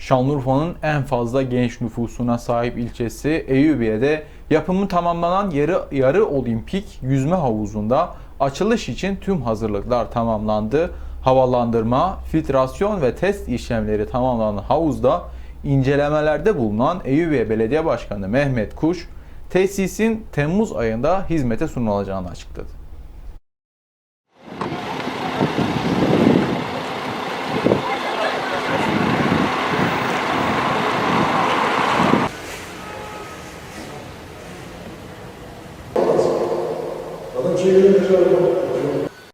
Şanlıurfa'nın en fazla genç nüfusuna sahip ilçesi Eyüpiye'de yapımı tamamlanan yarı, yarı olimpik yüzme havuzunda açılış için tüm hazırlıklar tamamlandı. Havalandırma, filtrasyon ve test işlemleri tamamlanan havuzda incelemelerde bulunan Eyüpiye Belediye Başkanı Mehmet Kuş, tesisin Temmuz ayında hizmete sunulacağını açıkladı.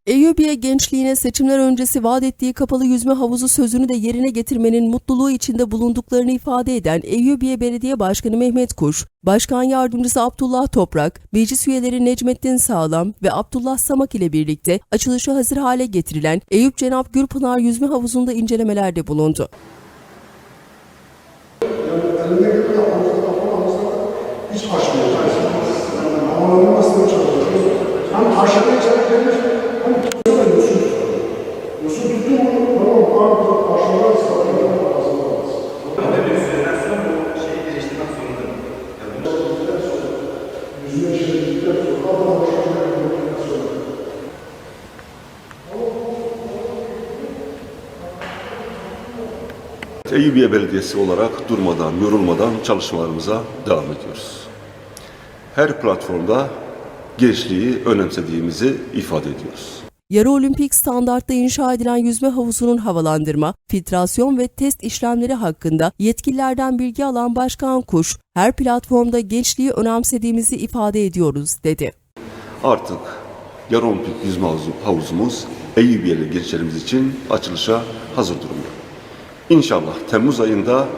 Eyüpiye gençliğine seçimler öncesi vaat ettiği kapalı yüzme havuzu sözünü de yerine getirmenin mutluluğu içinde bulunduklarını ifade eden Eyüpiye Belediye Başkanı Mehmet Kuş, Başkan Yardımcısı Abdullah Toprak, meclis üyeleri Necmettin Sağlam ve Abdullah Samak ile birlikte açılışı hazır hale getirilen Eyüp Cenap Gürpınar Yüzme Havuzu'nda incelemelerde bulundu. havuzda hiç açmayacağız. Yani havalanmasını çalışıyoruz. Hem taşları içeri gelir, hem tutuyor da yosun tutar. Yosun tuttu mu, tamam, abi taşları ıslatıyor, ağzına alır. Yüzüne çevirdikten sonra adam boşaltıyor, yürüdükten sonra. Eyüpiye Belediyesi olarak durmadan, yorulmadan çalışmalarımıza devam ediyoruz. Her platformda gençliği önemsediğimizi ifade ediyoruz. Yarı olimpik standartta inşa edilen yüzme havuzunun havalandırma, filtrasyon ve test işlemleri hakkında yetkililerden bilgi alan Başkan Kuş, her platformda gençliği önemsediğimizi ifade ediyoruz dedi. Artık yarı olimpik yüzme havuzu- havuzumuz Eyüpiyeli gençlerimiz için açılışa hazır durumda. İnşallah Temmuz ayında